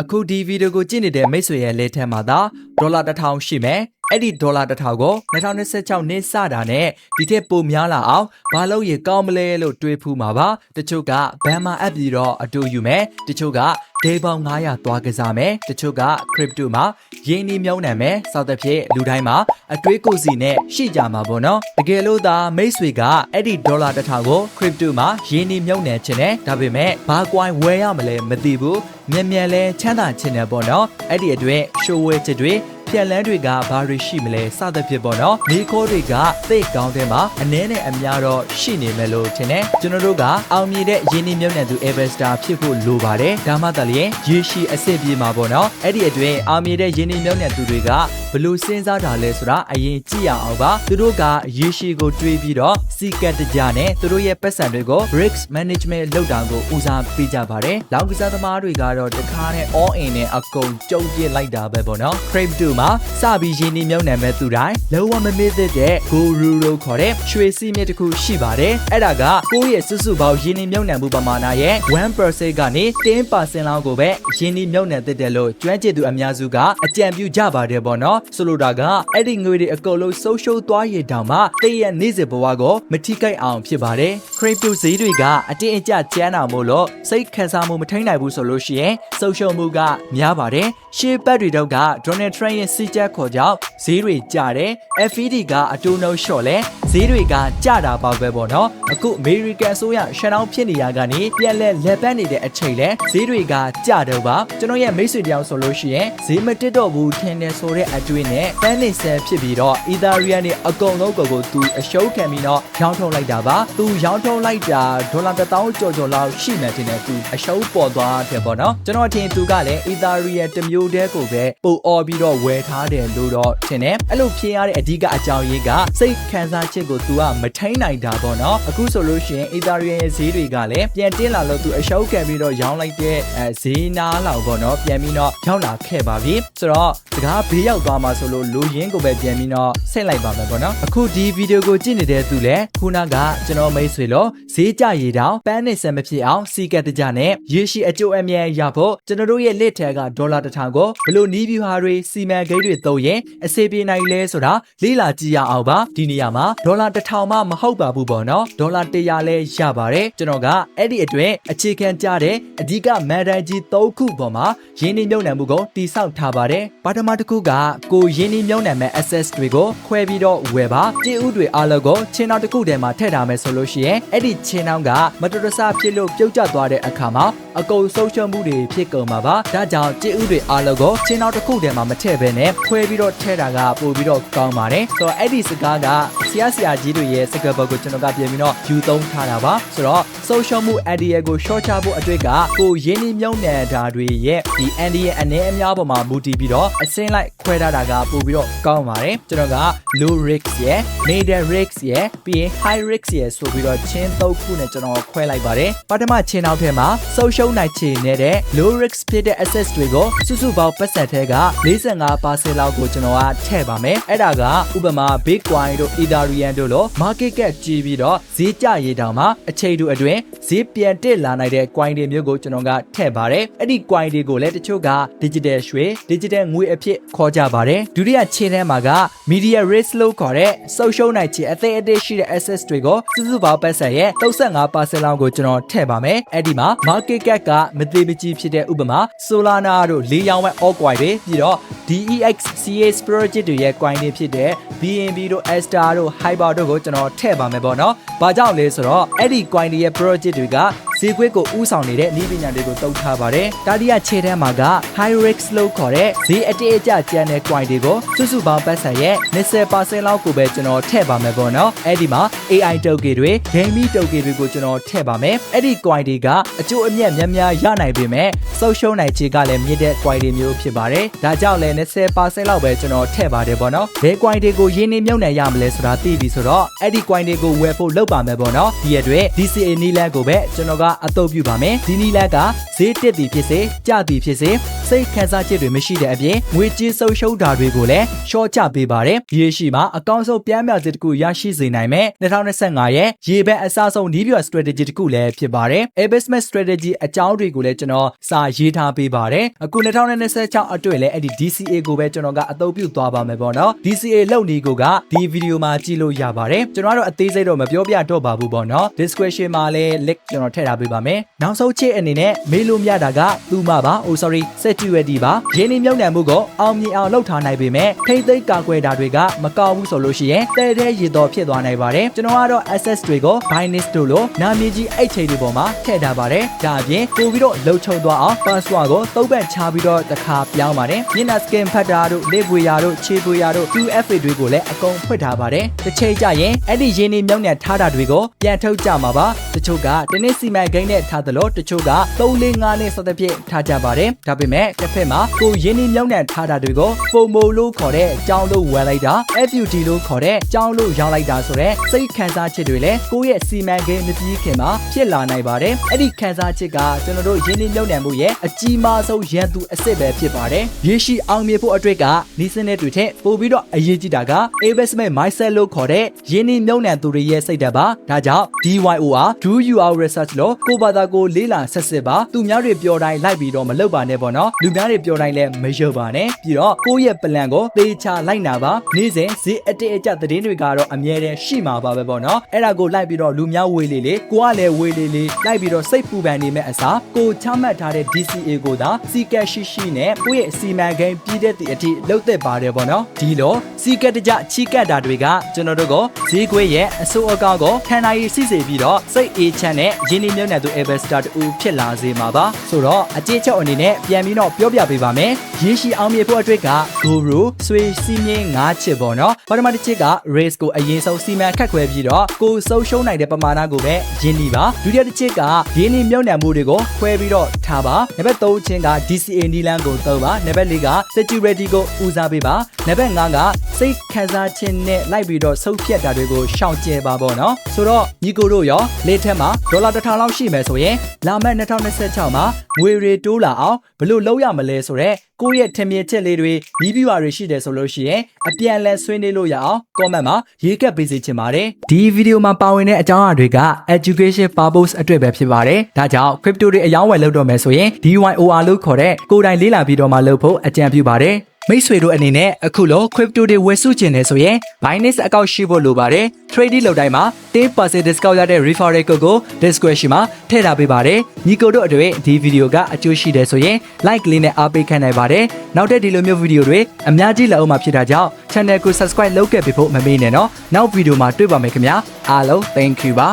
အခုဒီဗီဒီယိုကိုကြည့်နေတဲ့မိတ်ဆွေရဲ့လက်ထက်မှာသာ ဒေါ်လာတစ်ထောင်ရှိမယ်အဲ့ဒီဒေါ်လာတစ်ထောင်ကို2026နှစ်စတာနဲ့ဒီထက်ပိုများလာအောင်ဘာလို့ရကောင်းမလဲလို့တွေးဖူးမှာပါတချို့ကဘန်မာအပ်ပြီးတော့အတူယူမယ်တချို့ကဒေပေါင်း900သွားကစားမယ်တချို့က crypto မှာရင်းနှီးမြှုပ်နှံမယ်စသဖြင့်လူတိုင်းမှာအတွေးကိုယ်စီနဲ့ရှိကြမှာပေါ့နော်တကယ်လို့သာမိတ်ဆွေကအဲ့ဒီဒေါ်လာတစ်ထောင်ကို crypto မှာရင်းနှီးမြှုပ်နှံခြင်းနဲ့ဒါပေမဲ့ဘာ coin ဝယ်ရမလဲမသိဘူးမြန်မြန်လဲချမ်းသာခြင်းနဲ့ပေါ့နော်အဲ့ဒီအတွက်ရှိုးဝဲချက်တွေ ဖြက်လန်းတွေကဘာတွေရှိမလဲစသဖြင့်ပေါ့နော်မိခိုးတွေကသိကောင်းတဲ့မှာအနည်းနဲ့အများတော့ရှိနေမယ်လို့ထင်တယ်ကျွန်တော်တို့ကအောင်မြင်တဲ့ရင်းနှီးမြှုပ်နှံသူ investor ဖြစ်ဖို့လိုပါတယ်ဒါမှတလည်းရေရှည်အဆင့်ပြေမှာပေါ့နော်အဲ့ဒီအတွက်အောင်မြင်တဲ့ရင်းနှီးမြှုပ်နှံသူတွေကဘလို့စဉ်းစားတာလဲဆိုတာအရင်ကြည့်ရအောင်ပါသူတို့ကရေရှည်ကိုတွေးပြီးတော့စီကတ်တကြနဲ့သူတို့ရဲ့ပတ်စံတွေကို risk management လုပ်တာကိုဦးစားပေးကြပါတယ်လောင်ကစားသမားတွေကတော့တခါနဲ့ all in နဲ့အကုန်ကြုံပြစ်လိုက်တာပဲပေါ့နော် crypto မှာစပြီးရင်းနှီးမြှုပ်နှံမဲ့သူတိုင်းလုံးဝမမေ့သင့်တဲ့ guru လို့ခေါ်တဲ့ရွှေစီးမြစ်တစ်ခုရှိပါတယ်အဲ့ဒါကကိုယ့်ရဲ့စုစုပေါင်းရင်းနှီးမြှုပ်နှံမှုပမာဏရဲ့1%ကနေ10%လောက်ကိုပဲရင်းနှီးမြှုပ်နှံသင့်တယ်လို့ကျွမ်းကျင်သူအများစုကအကြံပြုကြပါတယ်ပေါ့နော်ဆိုလိုတာကအဲ့ဒီငွေတွေအကုန်လုံးဆုံးရှုံးသွားရတောင်မှတည့်ရဲ့နေ့စဉ်ဘဝကိုမထိခိုက်အောင်ဖြစ်ပါတယ် crypto ဈေးတွေကအတင်းအကျပ်ကျန်းတာမို့လို့စိတ်ခံစားမှုမထိန်နိုင်ဘူးဆိုလို့ရှိရင်ဆုံးရှုံးမှုကများပါတယ်ရှေ့ပတ်တွေတော့က Donald Trump ရဲ့စီချက်ခေါ်ကြောင့်ဈေးတွေကျတယ် FED ကအတူနှုတ်လျှော့လဲဈေးတွေကကျတာပါပဲပေါ့နော်အခု American အစိုးရရှန်အောင်ဖြစ်နေရကနေပြန်လဲလက်ပတ်နေတဲ့အချိန်လဲဈေးတွေကကျတော့ပါကျွန်တော်ရဲ့မိတ်ဆွေတယောက်ဆိုလို့ရှိရင်ဈေးမတက်တော့ဘူးထင်တယ်ဆိုတဲ့အတွေ့နဲ့တန်းနေဆဲဖြစ်ပြီးတော့ Ethereum နဲ့အကုန်လုံးကိုကိုသူအရှုံးခံပြီးတော့ရောင်းထုတ်လိုက်တာပါသူရောင်းထုတ်လိုက်တာဒေါ်လာ1000ကျော်ကျော်လောက်ရှိနေတယ်သူအရှုံးပေါ်သွားတယ်ပေါ့နော်ကျွန်တော်အထင်သူကလည်း Ethereum တစ်မျိုးတည်းကိုပဲပို့အော်ပြီးတော့ဝယ်ထားတယ်လို့တော့ထင်တယ်အဲ့လိုဖြစ်ရတဲ့အဓိကအကြောင်းရင်းကစိတ်ခံစားချက်ကို तू ကမထိန်နိုင်တာပေါ့နော်အခုဆိုလို့ရှိရင် Ethereum ရဲ့ဈေးတွေကလည်းပြန်တင်းလာလို့ तू အရှုံးခံပြီးတော့ရောင်းလိုက်တဲ့အဲဈေးနာလောက်ပေါ့နော်ပြန်ပြီးတော့ရောက်လာခဲ့ပါပြီဆိုတော့စကားဘေးရောက်သွားမှာဆိုလို့လူရင်းကိုပဲပြန်ပြီးတော့ဆက်လိုက်ပါမယ်ပေါ့နော်အခုဒီဗီဒီယိုကိုကြည့်နေတဲ့သူလည်းခုနကကျွန်တော်မိတ်ဆွေလို့ဈေးကြရည်တောင်ပန်းနေစံမဖြစ်အောင်စီကတ်တကြနဲ့ရေရှိအကျိုးအမြဲရဖို့ကျွန်တော်တို့ရဲ့လက်ထက်ကဒေါ်လာတစ်ထောင်ကိုဘလို့နီးဗျူဟာတွေစီမံကိန်းတွေသုံးရင်အစေပြေနိုင်လဲဆိုတာလေးလာကြည့်ရအောင်ပါဒီနေရာမှာဒေါ်လာတစ်ထောင်မှမဟုတ်ပါဘူးပေါ့နော်ဒေါ်လာ100လဲရပါတယ်ကျွန်တော်ကအဲ့ဒီအတွက်အခြေခံကြတဲ့အဓိကမန်တန်ကြီး၃ခုပေါ်မှာရင်းနှီးမြှုပ်နှံမှုကိုတိစောက်ထားပါတယ်ပါထမတစ်ခုကကိုရင်းနှီးမြှုပ်နှံမဲ့ access တွေကိုခွဲပြီးတော့ဝယ်ပါကြေးဥတွေအားလုံးကိုချင်းနောက်တစ်ခုထဲမှာထည့်ထားမယ်ဆိုလို့ရှိရင်အဲ့ဒီချင်းနောက်ကမတော်တဆဖြစ်လို့ပြုတ်ကျသွားတဲ့အခါမှာ အကုန်ဆုံးရှုံးမှုတွေဖြစ်ကုန်မှာပါဒါကြောင့်ကြေးဥတွေအားလုံးကိုချင်းနောက်တစ်ခုထဲမှာမထည့်ဘဲနဲ့ခွဲပြီးတော့ထည့်တာကပို့ပြီးတော့ကောင်းပါတယ်ဆိုတော့အဲ့ဒီစကားကဆရာဆရာကြီးတွေရဲ့စကားဘက်ကိုကျွန်တော်ကပြင်ပြီးတော့ယူသုံးထားတာပါဆိုတော့ဆုံးရှုံးမှု idea ကို short ချဖို့အတွက်ကကိုရင်းနှီးမြှုပ်နှံတာတွေရဲ့ဒီ idea အနေအများပေါ်မှာမူတည်ပြီးတော့အစင်းလိုက်ခွဲထားတာကပို့ပြီးတော့ကောင်းပါတယ်ကျွန်တော်က low risk ရဲ့ middle risk ရဲ့ပြီးရင် high risk ရဲ့ဆိုပြီးတော့ချင်းသုံးခုနဲ့ကျွန်တော်ခွဲလိုက်ပါတယ်ပထမချင်းနောက်ထဲမှာဆုံးရှုံးနိုင်ချေနေတဲ့ low risk ဖြစ်တဲ့ assets တွေကိုစုစုပေါင်းပတ်စံထဲက45%လောက်ကိုကျွန်တော်ကထည့်ပါမယ်အဲ့ဒါကဥပမာ bitcoin တို့ ethereum တို့လို့ market cap ကြီးပြီးတော့ဈေးကျရေးတောင်မှအချိန်တူအတွင်းဈေးပြန်တက်လာနိုင်တဲ့ coin တွေမျိုးကိုကျွန်တော်ကထည့်ပါတယ်အဲ့ဒီ coin တွေကိုလည်းတချို့က digital ရွှေ digital ငွေအဖြစ်ခေါ်ကြပါတယ်ဒုတိယခြေထဲမှာက media risk လို့ခေါ်တဲ့ social ရှုံးနိုင်ခြေအသေးအသေးရှိတဲ့ assets တွေကိုစုစုပေါင်းပတ်စံရဲ့35%လောက်ကိုကျွန်တော်ထည့်ပါမယ်အဲ့ဒီမှာ market cap ကမသေးမကြီးဖြစ်တဲ့ဥပမာ Solana တို့လေးရောင်းမဲ့ altcoin တွေပြီးတော့ DEX CA project တွေရဲ့ coin တွေဖြစ်တဲ့ BNB တို့ Astar တို့ Hyper တို့ကိုကျွန်တော်ထည့်ပါမယ်ပေါ့နော်။ဘာကြောင့်လဲဆိုတော့အဲ့ဒီ coin တွေရဲ့ project တွေကဈေးကွက်ကိုဥဆောင်နေတဲ့နည်းပညာတွေကိုတုံ့ထားပါတယ်။တာတိယခြေထဲမှာက high risk လို့ခေါ်တဲ့ဈေးအတေးအကျကျန်တဲ့ coin တွေကိုစုစုပေါင်းပတ်စံရဲ့20%လောက်ကိုပဲကျွန်တော်ထည့်ပါမယ်ပေါ့နော်။အဲ့ဒီမှာ AI token တွေ gaming token တွေကိုကျွန်တော်ထည့်ပါမယ်။အဲ့ဒီ coin တွေကအကျိုးအမြတ်များများရနိုင်ပေမဲ့စုပ်ရှုံးနိုင်ခြေကလည်းမြင့်တဲ့ coin တွေမျိုးဖြစ်ပါတယ်။ဒါကြောင့်လည်း20%လောက်ပဲကျွန်တော်ထည့်ပါတယ်ပေါ့နော်။ဘယ် coin တွေကိုရင်းနှီးမြှုပ်နှံရမလဲဆိုတာသိပြီဆိုတော့အဲ့ဒီ coin တွေကိုဝယ်ဖို့လုပ်ပါမယ်ပေါ့နော်။ဒီအတွက် DCA နီးလန်းကိုပဲကျွန်တော်ကအသုံးပြုပါမယ်။ဒီနီးလန်းကဈေးတက်သည်ဖြစ်စေကျသည်ဖြစ်စေစိတ်ခံစားချက်တွေမရှိတဲ့အပြင်ငွေကြေးဆုံးရှုံးတာတွေကိုလည်းရှော့ချပေးပါတယ်။ရေရှိမှာအကောင့်ဆုံးပြန်မြောက်စစ်တစ်ခုရရှိစေနိုင်မဲ့2025ရဲ့ရေဘက်အစားဆုံးနီးပြ strategy တစ်ခုလည်းဖြစ်ပါတယ်။ investment strategy အကြောင်းတွေကိုလည်းကျွန်တော်စာရေးထားပေးပါတယ်။အခု2026အတွက်လည်းအဲ့ဒီ DCA ကိုပဲကျွန်တော်ကအသုံးပြုသွားပါမယ်ပေါ့နော်။ DCA လုပ်နေကိုကဒီဗီဒီယိုမှာကြည့်လို့ရပါတယ်။ကျွန်တော်ကတော့အသေးစိတ်တော့မပြောပြတော့ပါဘူးပေါ့နော်။ description မှာလည်း link ကျွန်တော်ထည့်ထားပေးပါမယ်။နောက်ဆုံးချက်အနေနဲ့မေးလို့မရတာကသူမပါ။ oh sorry security ပါ။ရင်းနှီးမြှုပ်နှံမှုကိုအောင်မြင်အောင်လုပ်ထားနိုင်ပေမဲ့ထိမ့်သိမ်းကာကွယ်တာတွေကမကောက်ဘူးဆိုလို့ရှိရင်တဲတဲရေတော်ဖြစ်သွားနိုင်ပါတယ်။ကျွန်တော်ကတော့ access တွေကို Binance တို့လိုနာမည်ကြီးအိတ်ချိန်တွေပေါ်မှာထည့်ထားပါတယ်။ဒါအပြင်ပို့ပြီးတော့လှုပ်ချုံသွားအောင် password ကိုသုံးပတ်ချပြီးတော့တစ်ခါပြောင်းပါတယ်။မျက်နှာ scan ဖတ်တာတို့လေပွေရာတို့ခြေပွေရာတို့ 2FA တွေကိုလည်းအကုန်ဖွင့်ထားပါတယ်။တစ်ချိန်ကျရင်အဲ့ဒီရင်းနှီးမြှုပ်နှံထားတာတွေကိုပြန်ထုတ်ကြမှာပါ။တချို့ကတနစ်စီမံကိန်းနဲ့ထားသလိုတချို့က3 4 5နဲ့စသဖြင့်ထားကြပါတယ်။ဒါပေမဲ့တစ်ဖက်မှာကိုရင်းနှီးမြှုပ်နှံထားတာတွေကို FOMO လို့ခေါ်တဲ့အကြောင်းလို့ဝယ်လိုက်တာ FUD လို့ခေါ်တဲ့အကြောင်းလို့ရောင်းလိုက်တာဆိုတော့စိတ်ခံစားချက်တွေလည်းကိုယ့်ရဲ့စီမံကိန်းမပြီးခင်မှာဖြစ်လာနိုင်ပါတယ်။အဲ့ဒီခံစားချက်ကကျွန်တော်တို့ရင်းနှီးမြှုပ်နှံမှုရဲ့အကြီးမားဆုံးရန်သူအစ်စ်ပဲဖြစ်ပါတယ်။ရေရှိအောင်မြင်ဖို့အတွက်ကနီးစနစ်တွေထက်ပိုပြီးတော့အရေးကြီးတာက investment mindset လို့ခေါ်တဲ့ရင်းနှီးမြှုပ်နှံသူတွေရဲ့စိတ်ဓာတ်ပါ။ဒါကြောင့် DYOR Do Your Research လို့ကိုယ့်ဘာသာကိုလေးလာဆက်စစ်ပါ။သူများတွေပြောတိုင်းလိုက်ပြီးတော့မလုပ်ပါနဲ့ပေါ့နော်။လူများတွေပြောတိုင်းလည်းမယုံပါနဲ့။ပြီးတော့ကိုယ့်ရဲ့ plan ကိုသေချာလိုက်နာပါ။နေ့စဉ်ဈေးအတက်အကျသတင်းတွေကတော့အမြဲတမ်းရှိမှာပါပဲပေါ့နော်။အဲ့ဒါကိုလိုက်ပြီးတော့လူများဝေးလေလေကိုကလည်းဝေးလေလေလိုက်ပြီးတော့စိတ်ပူပန်နေမဲ့အစားကိုချမှတ်ထားတဲ့ DCA ကိုသာစီကက်ရှိရှိနဲ့ကိုယ့်ရဲ့စီမံကိန်းပြီးတဲ့တည်းအထိလုပ်သက်ပါတယ်ပေါ့နော်။ဒီလိုစီကက်တကြချီကက်တာတွေကကျွန်တော်တို့ကိုဈေးကွက်ရဲ့အစိုးအကောင့်ကိုခံနိုင်ရည်စီစေပြီးတော့စိတ်အေးချမ်းနဲ့ရင်းနှီးမြှုပ်နှံသူ investor တူဖြစ်လာစေမှာပါ။ဆိုတော့အကြေးချုပ်အနေနဲ့ပြန်ပြီးတော့ပြောပြပေးပါမယ်။ရေရှည်အောင်မြင်ဖို့အတွက်က guru ဆွေစီမင်း၅ချစ်ပေါ့နော်။ပထမတစ်ချက်က race ကိုအရင်ဆုံးစီမံခတ်ခွဲပြီးတော့ကိုဆုံးရှုံးနိုင်တဲ့ပမာဏကိုပဲရင်းနှီးပါ။ဒုတိယတစ်ချက်ကရင်းနှီးမြှုပ်နှံမှုတွေကိုခွဲပြီးတော့ထားပါ။နံပါတ်3ချင်းက DCA နီလန်းကိုသုံးပါ။နံပါတ်4က security ကိုဦးစားပေးပါ။နံပါတ်5က စိတ်ခံစားခြင်းနဲ့လိုက်ပြီးတော့ဆုံးဖြတ်တာတွေကိုရှောင်ကျဉ်ပါပေါ့နော်။ဆိုတော့ညီကိုတို့ရောလက်ထက်မှာဒေါ်လာ1000လောက်ရှိမယ်ဆိုရင်လာမယ့်2026မှာငွေတွေတိုးလာအောင်ဘယ်လိုလုပ်ရမလဲဆိုတော့ကိုယ့်ရဲ့ထင်မြင်ချက်လေးတွေပြီးပြပါတွေရှိတယ်ဆိုလို့ရှိရင်အပြန်အလှန်ဆွေးနွေးလို့ရအောင် comment မှာရေးကပ်ပေးစေချင်ပါတယ်ဒီဗီဒီယိုမှာပါဝင်တဲ့အကြောင်းအရာတွေက education purpose အတွက်ပဲဖြစ်ပါတယ်ဒါကြောင့် crypto တွေအယောင်းဝယ်လုပ်တော့မယ်ဆိုရင် DYOR လို့ခေါ်တဲ့ကိုယ်တိုင်လေးလာပြီးတော့မှလုပ်ဖို့အကြံပြုပါတယ် မိတ်ဆွေတို့အနေနဲ့အခုလော crypto တွေဝယ်စုကျင်နေဆိုရင် Binance အကောင့်ရှိဖို့လိုပါတယ် trading လုပ်တိုင်းမှာ10% discount ရတဲ့ referral code ကို description မှာထည့်ထားပေးပါတယ်ညီကိုတို့အတွက်ဒီဗီဒီယိုကအကျိုးရှိတယ်ဆိုရင် like လေးနဲ့အားပေးခံနိုင်ပါတယ်နောက်ထပ်ဒီလိုမျိုးဗီဒီယိုတွေအများကြီးလာအောင်မှာဖြစ်တာကြောင့် channel ကို subscribe လုပ်ခဲ့ပေးဖို့မမေ့နဲ့နော်နောက်ဗီဒီယိုမှာတွေ့ပါမယ်ခင်ဗျာအားလုံး thank you ပါ